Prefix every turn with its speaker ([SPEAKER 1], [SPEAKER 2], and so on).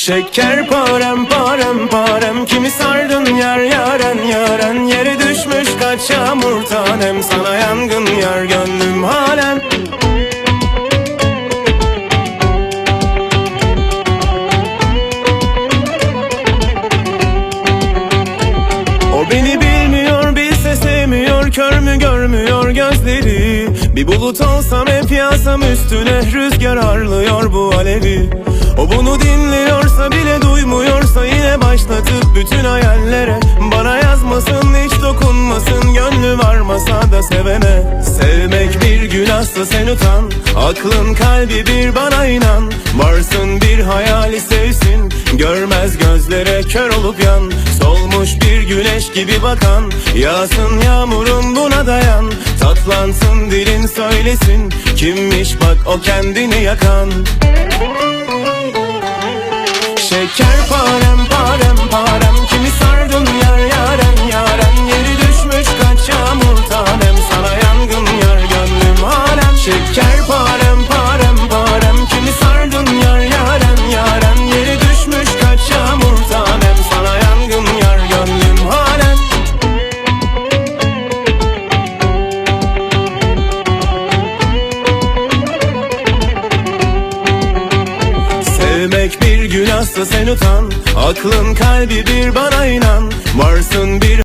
[SPEAKER 1] Şeker parem parem parem. Kimi sardın yar yaren yaren? Yere düşmüş kaç yağmur tanem. Sana yangın yar gönlüm halen. O beni bilmiyor bilse sevmiyor. Kör mü görmüyor gözleri? Bir bulut olsam hep yağsam üstüne. Rüzgar harlıyor bu alevi. O bunu Başlatıp bütün hayallere. Bana yazmasın hiç dokunmasın Gönlü varmasa da sevene. Sevmek bir günahsa sen utan. Aklın kalbi bir bana inan. Varsın bir hayali sevsin. Görmez gözlere kör olup yan. Solmuş bir güneş gibi bakan. Yağsın yağmurun buna dayan. Tatlansın dilin söylesin. Kimmiş bak o kendini yakan? Şeker Sevmek bir günahsa sen utan. Aklın kalbi bir bana inan. Varsın bir